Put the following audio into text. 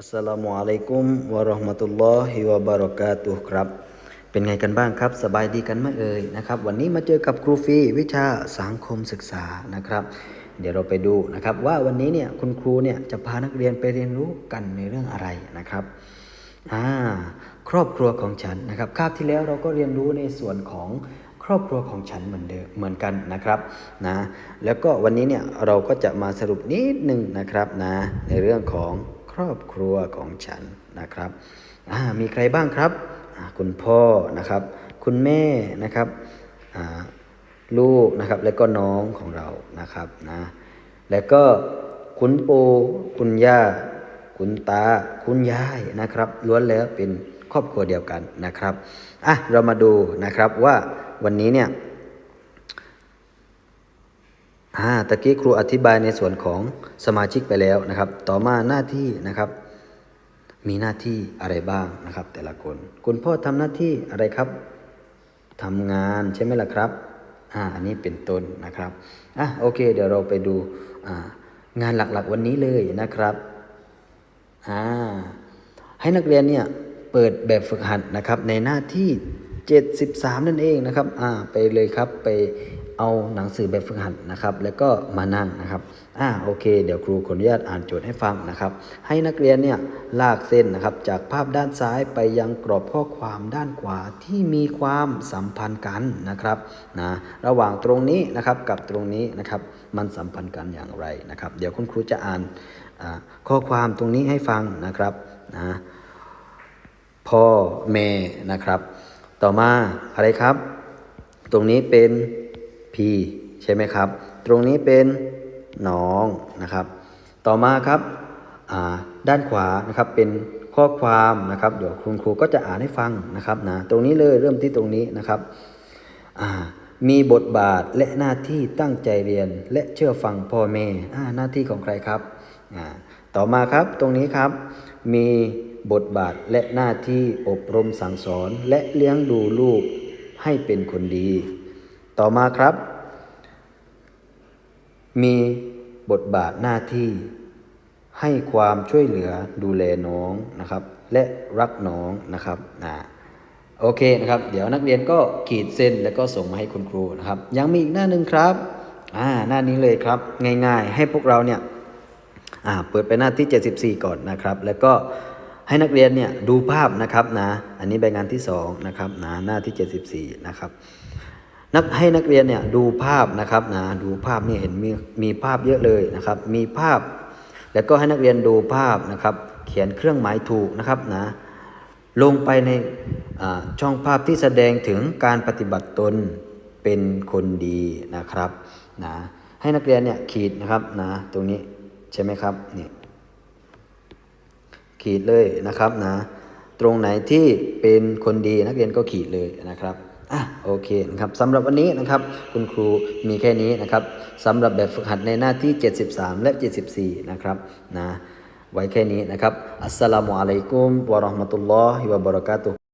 อัสลามุอะลัยกุมวะราะห์มะตุลลอฮิวะบารอกาตุฮ์ครับ เป็นไงกันบ้างครับ สบายดีกันไหมเอ่ยนะครับ วันนี้มาเจอกับครูฟีวิชาสังคมศึกษานะครับ เดี๋ยวเราไปดูนะครับ ว่าวันนี้เนี่ยคุณครูเนี่ยจะพานักเรียนไปเรียนรู้กันในเรื่องอะไรนะครับอ่าครอบครัวของฉันนะครับคาบที่แล้วเราก็เรียนรู้ในส่วนของครอบครัวของฉันเหมือนเดิมเหมือนกันนะครับนะแล้วก็วันนี้เนี่ยเราก็จะมาสรุปนิดหนึ่งนะครับนะในเรื่องของ รอบครัวของฉันนะครับมีใครบ้างครับ คุณพ่อนะครับ คุณแม่นะครับลูกนะครับแล้วก็น้องของเรานะครับนะแล้วก็คุณปู่คุณย่า คุณตา คุณยายนะครับล้วนแล้วเป็นครอบครัวเดียวกันนะครับอะเรามาดูนะครับว่าวันนี้เนี่ย อ่าตะกี้ครูอธิบายในส่วนของสมาชิกไปแล้วนะครับ ต่อมาหน้าที่นะครับ มีหน้าที่อะไรบ้างนะครับ แต่ละคน คุณพ่อทำหน้าที่อะไรครับทำงานใช่ไหมล่ะครับอ่าอันนี้เป็นต้นนะครับอะโอเค เดี๋ยวเราไปดูอ่างานหลักๆวันนี้เลยนะครับอ่าให้นักเรียนเนี่ยเปิดแบบฝึกหัดนะครับในหน้าที่ 73 นั่นเองนะครับอ่าไปเลยครับไป เอาหนังสือแบบฝึกหัดนะครับ แล้วก็มานั่งนะครับอ่าโอเค เดี๋ยวครูขออนุญาตอ่านโจทย์ให้ฟังนะครับ ให้นักเรียนเนี่ยลากเส้นนะครับ จากภาพด้านซ้ายไปยังกรอบข้อความด้านขวาที่มีความสัมพันธ์กันนะครับนะระหว่างตรงนี้นะครับกับตรงนี้นะครับ มันสัมพันธ์กันอย่างไรนะครับ เดี๋ยวคุณครูจะอ่านข้อความตรงนี้ให้ฟังนะครับนะพ่อแม่นะครับ ต่อมาอะไรครับ ตรงนี้เป็น พี่ใช่ไหมครับ ตรงนี้เป็นน้องนะครับ ต่อมาครับด้านขวานะครับเป็นข้อความนะครับ เดี๋ยวคุณครูก็จะอ่านให้ฟังนะครับนะตรงนี้เลยเริ่มที่ตรงนี้นะครับมีบทบาทและหน้าที่ตั้งใจเรียนและเชื่อฟังพ่อแม่อ่าหน้าที่ของใครครับต่อมาครับตรงนี้ครับ มีบทบาทและหน้าที่อบรมสั่งสอน และเลี้ยงดูลูกให้เป็นคนดี ต่อมาครับ มีบทบาทหน้าที่ ให้ความช่วยเหลือดูแลน้องนะครับ และรักน้องนะครับอ่าโอเคนะครับ เดี๋ยวนักเรียนก็ขีดเส้นแล้วก็ส่งมาให้คุณครูนะครับ ยังมีอีกหน้าหนึ่งครับอ่าหน้านี้เลยครับง่าย ๆ ให้พวกเราเนี่ยอ่าเปิดไปหน้าที่ 74 ก่อนนะครับ แล้วก็ให้นักเรียนเนี่ยดูภาพนะครับนะ อันนี้ใบงานที่2นะครับนะหน้าที่ 74 นะครับ นักให้นักเรียนเนี่ยดูภาพนะครับนะดูภาพนี่เห็นมีมีภาพเยอะเลยนะครับ มีภาพ แล้วก็ให้นักเรียนดูภาพนะครับ เขียนเครื่องหมายถูกนะครับนะลงไปในช่องภาพที่แสดงถึงการปฏิบัติตนเป็นคนดีนะครับนะให้นักเรียนเนี่ยขีดนะครับนะตรงนี้ใช่ไหมครับนี่ขีดเลยนะครับนะตรงไหนที่เป็นคนดีนักเรียนก็ขีดเลยนะครับ อะโอเคนะครับสำหรับวันนี้นะครับ คุณครูมีแค่นี้นะครับสำหรับแบบฝึกหัดในหน้าที่ 73 และ 74 นะครับนะไว้แค่นี้นะครับ อัสสลามุอะลัยกุมวะเราะห์มะตุลลอฮิวะบะเราะกาตุฮ์